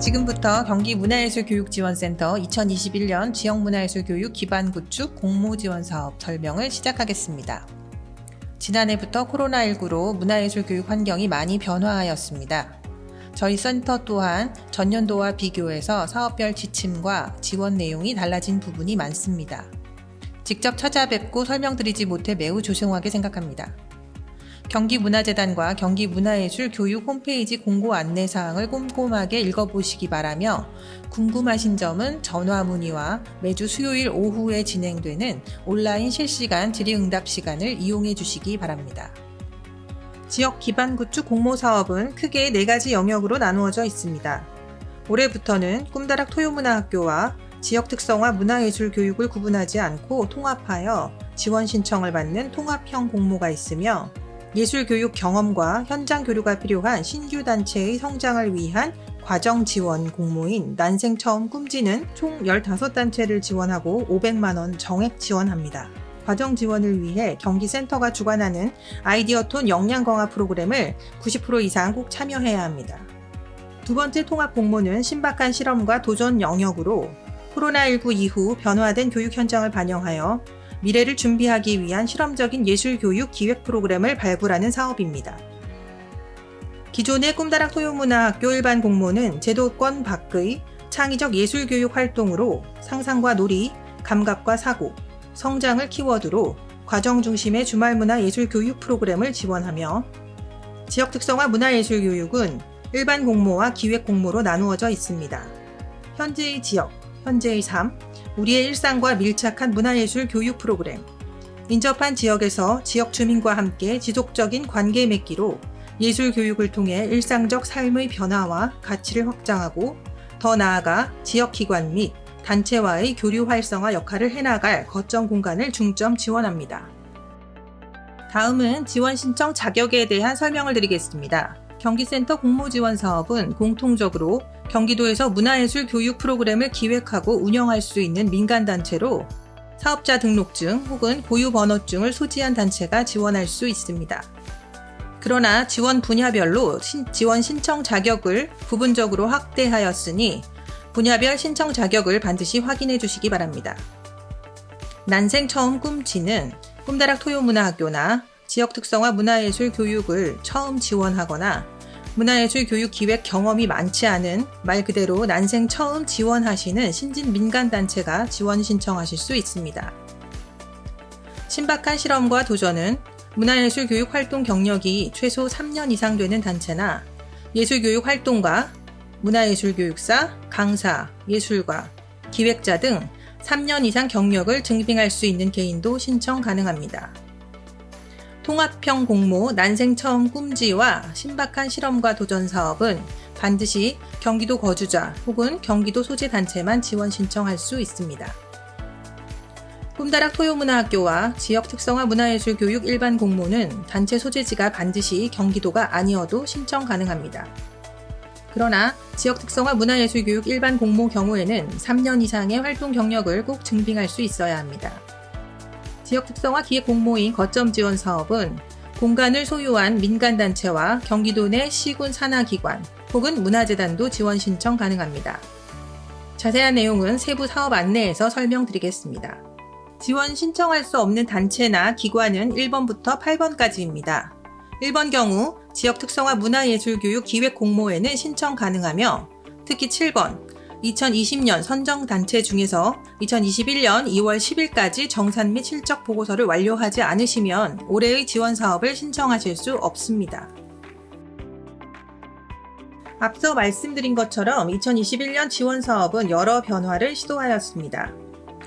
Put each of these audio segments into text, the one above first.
지금부터 경기문화예술교육지원센터 2021년 지역문화예술교육 기반 구축 공모 지원 사업 설명을 시작하겠습니다. 지난해부터 코로나19로 문화예술 교육 환경이 많이 변화하였습니다. 저희 센터 또한 전년도와 비교해서 사업별 지침과 지원 내용이 달라진 부분이 많습니다. 직접 찾아뵙고 설명드리지 못해 매우 죄송하게 생각합니다. 경기문화재단과 경기문화예술 교육 홈페이지 공고 안내 사항을 꼼꼼하게 읽어보시기 바라며 궁금하신 점은 전화 문의와 매주 수요일 오후에 진행되는 온라인 실시간 질의응답 시간을 이용해 주시기 바랍니다. 지역 기반 구축 공모 사업은 크게 네 가지 영역으로 나누어져 있습니다. 올해부터는 꿈다락 토요문화학교와 지역 특성화 문화예술 교육을 구분하지 않고 통합하여 지원 신청을 받는 통합형 공모가 있으며 예술 교육 경험과 현장 교류가 필요한 신규 단체의 성장을 위한 과정 지원 공모인 난생 처음 꿈지는 총 15단체를 지원하고 500만원 정액 지원합니다. 과정 지원을 위해 경기센터가 주관하는 아이디어톤 역량 강화 프로그램을 90% 이상 꼭 참여해야 합니다. 두 번째 통합 공모는 신박한 실험과 도전 영역으로 코로나19 이후 변화된 교육 현장을 반영하여 미래를 준비하기 위한 실험적인 예술 교육 기획 프로그램을 발굴하는 사업입니다. 기존의 꿈다락 토요문화학교 일반 공모는 제도권 밖의 창의적 예술 교육 활동으로 상상과 놀이, 감각과 사고, 성장을 키워드로 과정 중심의 주말 문화 예술 교육 프로그램을 지원하며 지역 특성화 문화 예술 교육은 일반 공모와 기획 공모로 나누어져 있습니다. 현재의 지역, 현재의 삶, 우리의 일상과 밀착한 문화예술 교육 프로그램. 인접한 지역에서 지역 주민과 함께 지속적인 관계 맺기로 예술 교육을 통해 일상적 삶의 변화와 가치를 확장하고 더 나아가 지역 기관 및 단체와의 교류 활성화 역할을 해나갈 거점 공간을 중점 지원합니다. 다음은 지원 신청 자격에 대한 설명을 드리겠습니다. 경기센터 공모지원 사업은 공통적으로 경기도에서 문화예술 교육 프로그램을 기획하고 운영할 수 있는 민간단체로 사업자 등록증 혹은 고유 번호증을 소지한 단체가 지원할 수 있습니다. 그러나 지원 분야별로 신- 지원 신청 자격을 부분적으로 확대하였으니 분야별 신청 자격을 반드시 확인해 주시기 바랍니다. 난생 처음 꿈치는 꿈다락 토요문화학교나 지역 특성화 문화예술 교육을 처음 지원하거나 문화예술 교육 기획 경험이 많지 않은 말 그대로 난생 처음 지원하시는 신진 민간단체가 지원 신청하실 수 있습니다. 신박한 실험과 도전은 문화예술 교육 활동 경력이 최소 3년 이상 되는 단체나 예술 교육 활동가, 문화예술 교육사, 강사, 예술가, 기획자 등 3년 이상 경력을 증빙할 수 있는 개인도 신청 가능합니다. 통합형 공모 난생 처음 꿈지와 신박한 실험과 도전 사업은 반드시 경기도 거주자 혹은 경기도 소재 단체만 지원 신청할 수 있습니다. 꿈다락 토요문화학교와 지역 특성화 문화예술 교육 일반 공모는 단체 소재지가 반드시 경기도가 아니어도 신청 가능합니다. 그러나 지역 특성화 문화예술 교육 일반 공모 경우에는 3년 이상의 활동 경력을 꼭 증빙할 수 있어야 합니다. 지역 특성화 기획 공모인 거점 지원 사업은 공간을 소유한 민간단체와 경기도 내 시군 산하기관 혹은 문화재단도 지원 신청 가능합니다. 자세한 내용은 세부 사업 안내에서 설명드리겠습니다. 지원 신청할 수 없는 단체나 기관은 1번부터 8번까지입니다. 1번 경우 지역 특성화 문화예술교육 기획 공모에는 신청 가능하며 특히 7번 2020년 선정 단체 중에서 2021년 2월 10일까지 정산 및 실적 보고서를 완료하지 않으시면 올해의 지원 사업을 신청하실 수 없습니다. 앞서 말씀드린 것처럼 2021년 지원 사업은 여러 변화를 시도하였습니다.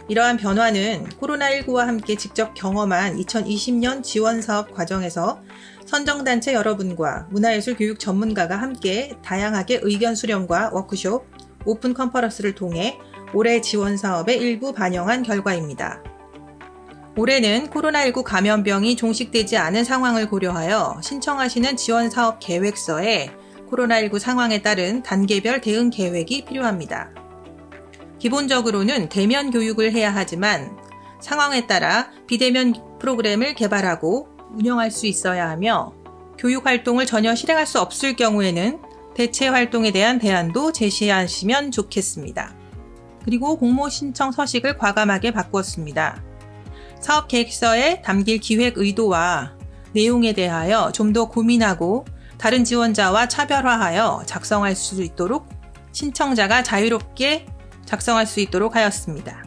이러한 변화는 코로나19와 함께 직접 경험한 2020년 지원 사업 과정에서 선정단체 여러분과 문화예술 교육 전문가가 함께 다양하게 의견 수렴과 워크숍, 오픈 컨퍼런스를 통해 올해 지원 사업의 일부 반영한 결과입니다. 올해는 코로나19 감염병이 종식되지 않은 상황을 고려하여 신청하시는 지원 사업 계획서에 코로나19 상황에 따른 단계별 대응 계획이 필요합니다. 기본적으로는 대면 교육을 해야 하지만 상황에 따라 비대면 프로그램을 개발하고 운영할 수 있어야 하며 교육 활동을 전혀 실행할 수 없을 경우에는 대체 활동에 대한 대안도 제시하시면 좋겠습니다. 그리고 공모 신청 서식을 과감하게 바꾸었습니다. 사업 계획서에 담길 기획 의도와 내용에 대하여 좀 더 고민하고 다른 지원자와 차별화하여 작성할 수 있도록 신청자가 자유롭게 작성할 수 있도록 하였습니다.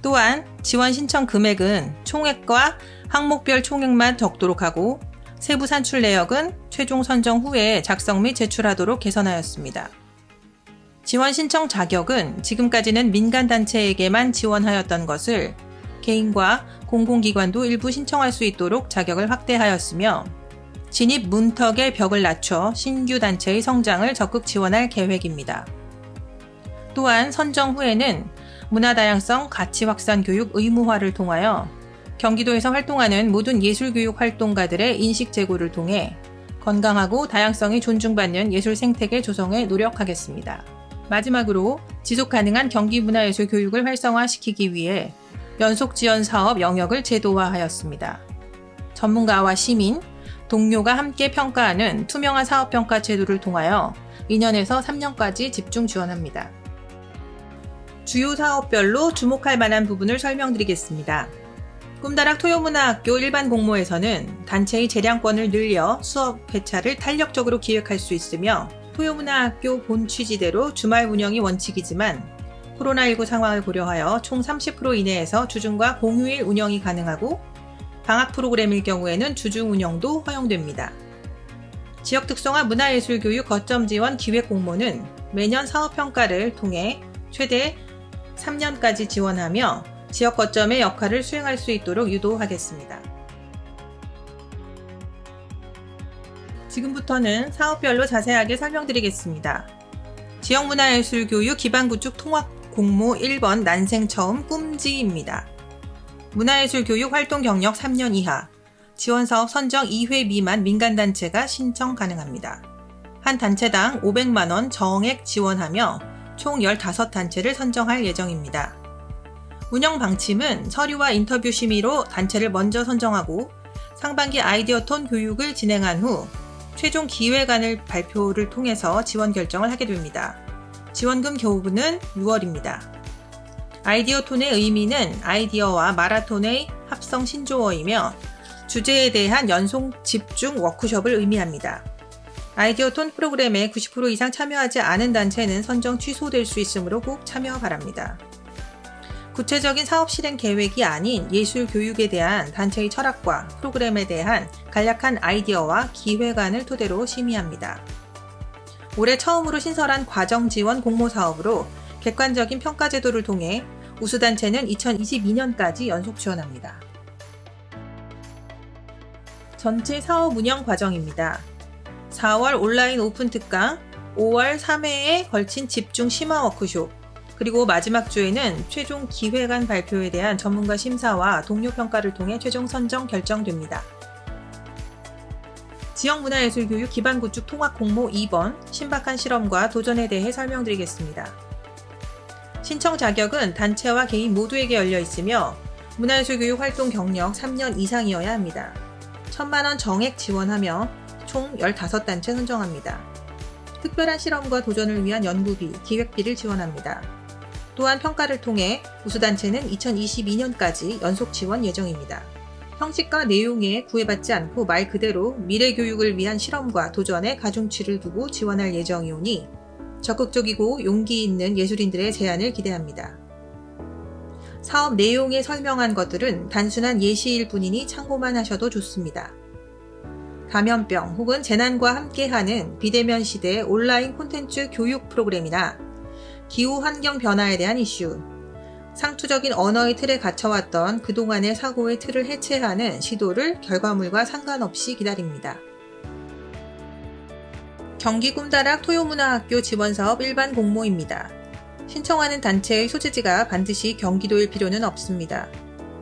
또한 지원 신청 금액은 총액과 항목별 총액만 적도록 하고 세부 산출 내역은 최종 선정 후에 작성 및 제출하도록 개선하였습니다. 지원 신청 자격은 지금까지는 민간단체에게만 지원하였던 것을 개인과 공공기관도 일부 신청할 수 있도록 자격을 확대하였으며 진입 문턱의 벽을 낮춰 신규 단체의 성장을 적극 지원할 계획입니다. 또한 선정 후에는 문화다양성 가치 확산 교육 의무화를 통하여 경기도에서 활동하는 모든 예술교육 활동가들의 인식 제고를 통해 건강하고 다양성이 존중받는 예술 생태계 조성에 노력하겠습니다. 마지막으로 지속 가능한 경기 문화예술 교육을 활성화시키기 위해 연속 지원 사업 영역을 제도화하였습니다. 전문가와 시민, 동료가 함께 평가하는 투명한 사업 평가 제도를 통하여 2년에서 3년까지 집중 지원합니다. 주요 사업별로 주목할 만한 부분을 설명드리겠습니다. 꿈다락 토요문화학교 일반 공모에서는 단체의 재량권을 늘려 수업 회차를 탄력적으로 기획할 수 있으며 토요문화학교 본 취지대로 주말 운영이 원칙이지만 코로나19 상황을 고려하여 총 30% 이내에서 주중과 공휴일 운영이 가능하고 방학 프로그램일 경우에는 주중 운영도 허용됩니다. 지역 특성화 문화예술교육 거점 지원 기획 공모는 매년 사업 평가를 통해 최대 3년까지 지원하며 지역 거점의 역할을 수행할 수 있도록 유도하겠습니다. 지금부터는 사업별로 자세하게 설명드리겠습니다. 지역문화예술교육 기반구축 통합 공모 1번 난생 처음 꿈지입니다. 문화예술 교육 활동 경력 3년 이하, 지원사업 선정 2회 미만 민간단체가 신청 가능합니다. 한 단체당 500만원 정액 지원하며 총 15단체를 선정할 예정입니다. 운영 방침은 서류와 인터뷰 심의로 단체를 먼저 선정하고 상반기 아이디어톤 교육을 진행한 후 최종 기획안을 발표를 통해서 지원 결정을 하게 됩니다. 지원금 교부는 6월입니다. 아이디어톤의 의미는 아이디어와 마라톤의 합성 신조어이며 주제에 대한 연속 집중 워크숍을 의미합니다. 아이디어톤 프로그램에 90% 이상 참여하지 않은 단체는 선정 취소될 수 있으므로 꼭 참여 바랍니다. 구체적인 사업 실행 계획이 아닌 예술 교육에 대한 단체의 철학과 프로그램에 대한 간략한 아이디어와 기획안을 토대로 심의합니다. 올해 처음으로 신설한 과정 지원 공모 사업으로 객관적인 평가 제도를 통해 우수단체는 2022년까지 연속 지원합니다. 전체 사업 운영 과정입니다. 4월 온라인 오픈 특강, 5월 3회에 걸친 집중 심화 워크숍, 그리고 마지막 주에는 최종 기획안 발표에 대한 전문가 심사와 동료 평가를 통해 최종 선정 결정됩니다. 지역문화예술교육 기반구축 통합 공모 2번 신박한 실험과 도전에 대해 설명드리겠습니다. 신청 자격은 단체와 개인 모두에게 열려 있으며 문화예술 교육 활동 경력 3년 이상이어야 합니다. 1천만 원 정액 지원하며 총 15단체 선정합니다. 특별한 실험과 도전을 위한 연구비, 기획비를 지원합니다. 또한 평가를 통해 우수단체는 2022년까지 연속 지원 예정입니다. 형식과 내용에 구애받지 않고 말 그대로 미래 교육을 위한 실험과 도전에 가중치를 두고 지원할 예정이오니 적극적이고 용기 있는 예술인들의 제안을 기대합니다. 사업 내용에 설명한 것들은 단순한 예시일 뿐이니 참고만 하셔도 좋습니다. 감염병 혹은 재난과 함께하는 비대면 시대의 온라인 콘텐츠 교육 프로그램이나 기후 환경 변화에 대한 이슈, 상투적인 언어의 틀에 갇혀왔던 그동안의 사고의 틀을 해체하는 시도를 결과물과 상관없이 기다립니다. 경기 꿈다락 토요문화학교 지원사업 일반 공모입니다. 신청하는 단체의 소재지가 반드시 경기도일 필요는 없습니다.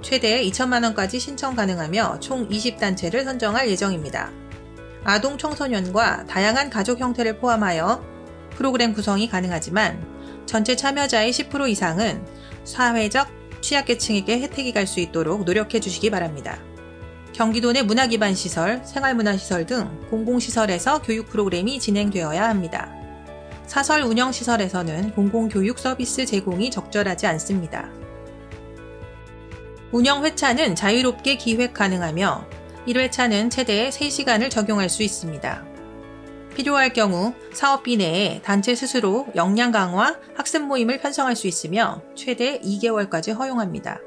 최대 2천만원까지 신청 가능하며 총 20단체를 선정할 예정입니다. 아동 청소년과 다양한 가족 형태를 포함하여 프로그램 구성이 가능하지만 전체 참여자의 10% 이상은 사회적 취약계층에게 혜택이 갈 수 있도록 노력해 주시기 바랍니다. 경기도 내 문화 기반 시설, 생활문화 시설 등 공공시설에서 교육 프로그램이 진행되어야 합니다. 사설 운영 시설에서는 공공교육 서비스 제공이 적절하지 않습니다. 운영 회차는 자유롭게 기획 가능하며 1회차는 최대 3시간을 적용할 수 있습니다. 필요할 경우 사업비 내에 단체 스스로 역량 강화, 학습 모임을 편성할 수 있으며 최대 2개월까지 허용합니다.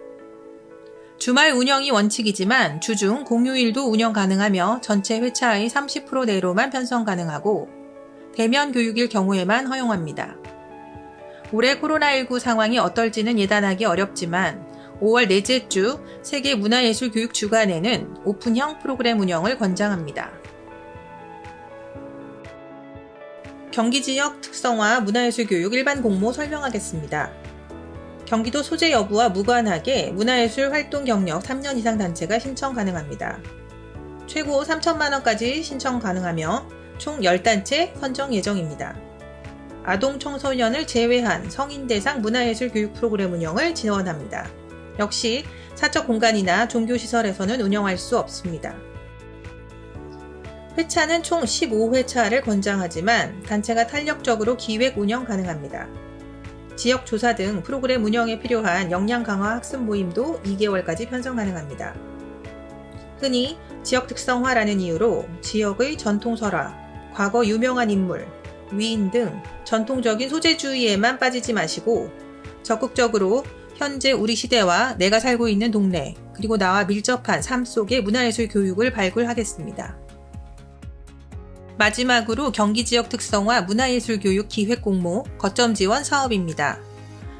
주말 운영이 원칙이지만 주중 공휴일도 운영 가능하며 전체 회차의 30% 내로만 편성 가능하고 대면 교육일 경우에만 허용합니다. 올해 코로나19 상황이 어떨지는 예단하기 어렵지만 5월 넷째 주 세계 문화예술 교육 주간에는 오픈형 프로그램 운영을 권장합니다. 경기 지역 특성화 문화예술 교육 일반 공모 설명하겠습니다. 경기도 소재 여부와 무관하게 문화예술 활동 경력 3년 이상 단체가 신청 가능합니다. 최고 3천만 원까지 신청 가능하며 총 10단체 선정 예정입니다. 아동 청소년을 제외한 성인 대상 문화예술 교육 프로그램 운영을 지원합니다. 역시 사적 공간이나 종교시설에서는 운영할 수 없습니다. 회차는 총 15회차를 권장하지만 단체가 탄력적으로 기획 운영 가능합니다. 지역 조사 등 프로그램 운영에 필요한 역량 강화 학습 모임도 2개월까지 편성 가능합니다. 흔히 지역 특성화라는 이유로 지역의 전통 설화, 과거 유명한 인물, 위인 등 전통적인 소재주의에만 빠지지 마시고 적극적으로 현재 우리 시대와 내가 살고 있는 동네, 그리고 나와 밀접한 삶 속의 문화예술 교육을 발굴하겠습니다. 마지막으로 경기 지역 특성화 문화예술 교육 기획 공모 거점 지원 사업입니다.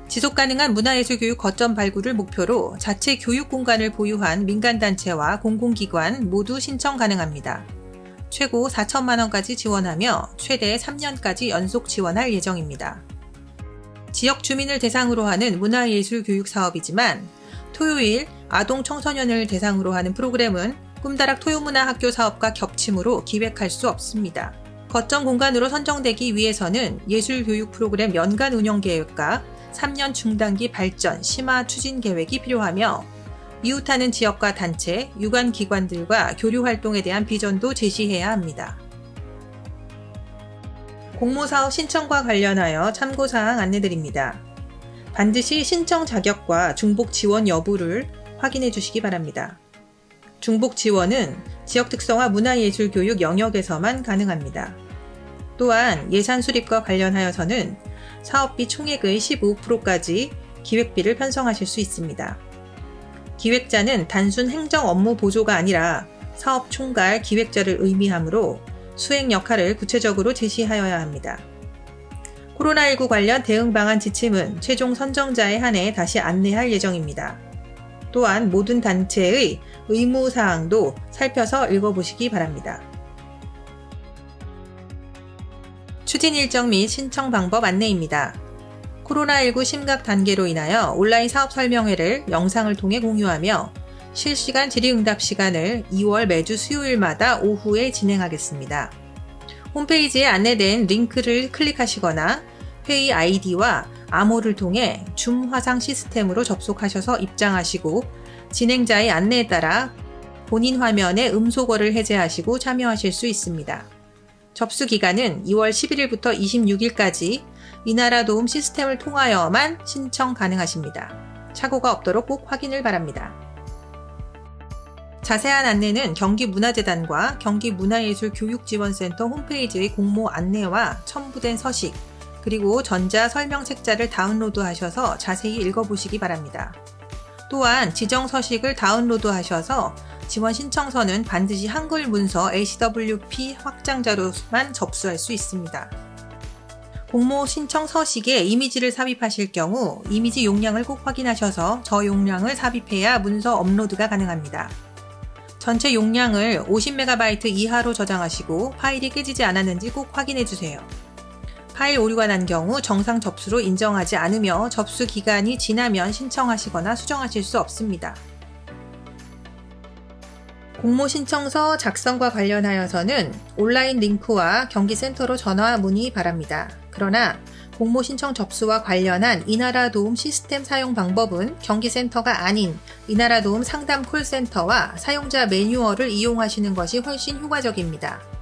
지속 가능한 문화예술 교육 거점 발굴을 목표로 자체 교육 공간을 보유한 민간단체와 공공기관 모두 신청 가능합니다. 최고 4천만 원까지 지원하며 최대 3년까지 연속 지원할 예정입니다. 지역 주민을 대상으로 하는 문화예술 교육 사업이지만 토요일 아동 청소년을 대상으로 하는 프로그램은 꿈다락 토요문화학교 사업과 겹침으로 기획할 수 없습니다. 거점 공간으로 선정되기 위해서는 예술교육 프로그램 연간 운영 계획과 3년 중단기 발전 심화 추진 계획이 필요하며 이웃하는 지역과 단체, 유관 기관들과 교류 활동에 대한 비전도 제시해야 합니다. 공모사업 신청과 관련하여 참고사항 안내드립니다. 반드시 신청 자격과 중복 지원 여부를 확인해 주시기 바랍니다. 중복 지원은 지역 특성화 문화예술 교육 영역에서만 가능합니다. 또한 예산 수립과 관련하여서는 사업비 총액의 15%까지 기획비를 편성하실 수 있습니다. 기획자는 단순 행정 업무 보조가 아니라 사업 총괄 기획자를 의미하므로 수행 역할을 구체적으로 제시하여야 합니다. 코로나19 관련 대응 방안 지침은 최종 선정자에 한해 다시 안내할 예정입니다. 또한 모든 단체의 의무사항도 살펴서 읽어보시기 바랍니다. 추진 일정 및 신청 방법 안내입니다. 코로나19 심각 단계로 인하여 온라인 사업 설명회를 영상을 통해 공유하며 실시간 질의응답 시간을 2월 매주 수요일마다 오후에 진행하겠습니다. 홈페이지에 안내된 링크를 클릭하시거나 회의 아이디와 암호를 통해 줌 화상 시스템으로 접속하셔서 입장하시고 진행자의 안내에 따라 본인 화면에 음소거를 해제하시고 참여하실 수 있습니다. 접수 기간은 2월 11일부터 26일까지 이 나라 도움 시스템을 통하여만 신청 가능하십니다. 착오가 없도록 꼭 확인을 바랍니다. 자세한 안내는 경기문화재단과 경기문화예술교육지원센터 홈페이지의 공모 안내와 첨부된 서식, 그리고 전자 설명 책자를 다운로드 하셔서 자세히 읽어보시기 바랍니다. 또한 지정 서식을 다운로드 하셔서 지원 신청서는 반드시 한글 문서 ACWP 확장자로만 접수할 수 있습니다. 공모 신청 서식에 이미지를 삽입하실 경우 이미지 용량을 꼭 확인하셔서 저 용량을 삽입해야 문서 업로드가 가능합니다. 전체 용량을 50MB 이하로 저장하시고 파일이 깨지지 않았는지 꼭 확인해 주세요. 파일 오류가 난 경우 정상 접수로 인정하지 않으며 접수 기간이 지나면 신청하시거나 수정하실 수 없습니다. 공모 신청서 작성과 관련하여서는 온라인 링크와 경기센터로 전화 문의 바랍니다. 그러나 공모 신청 접수와 관련한 이나라 도움 시스템 사용 방법은 경기센터가 아닌 이나라 도움 상담 콜센터와 사용자 매뉴얼을 이용하시는 것이 훨씬 효과적입니다.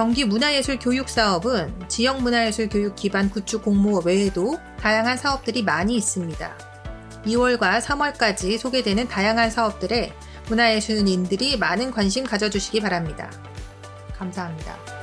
경기 문화예술 교육 사업은 지역 문화예술 교육 기반 구축 공모 외에도 다양한 사업들이 많이 있습니다. 2월과 3월까지 소개되는 다양한 사업들에 문화예술인들이 많은 관심 가져주시기 바랍니다. 감사합니다.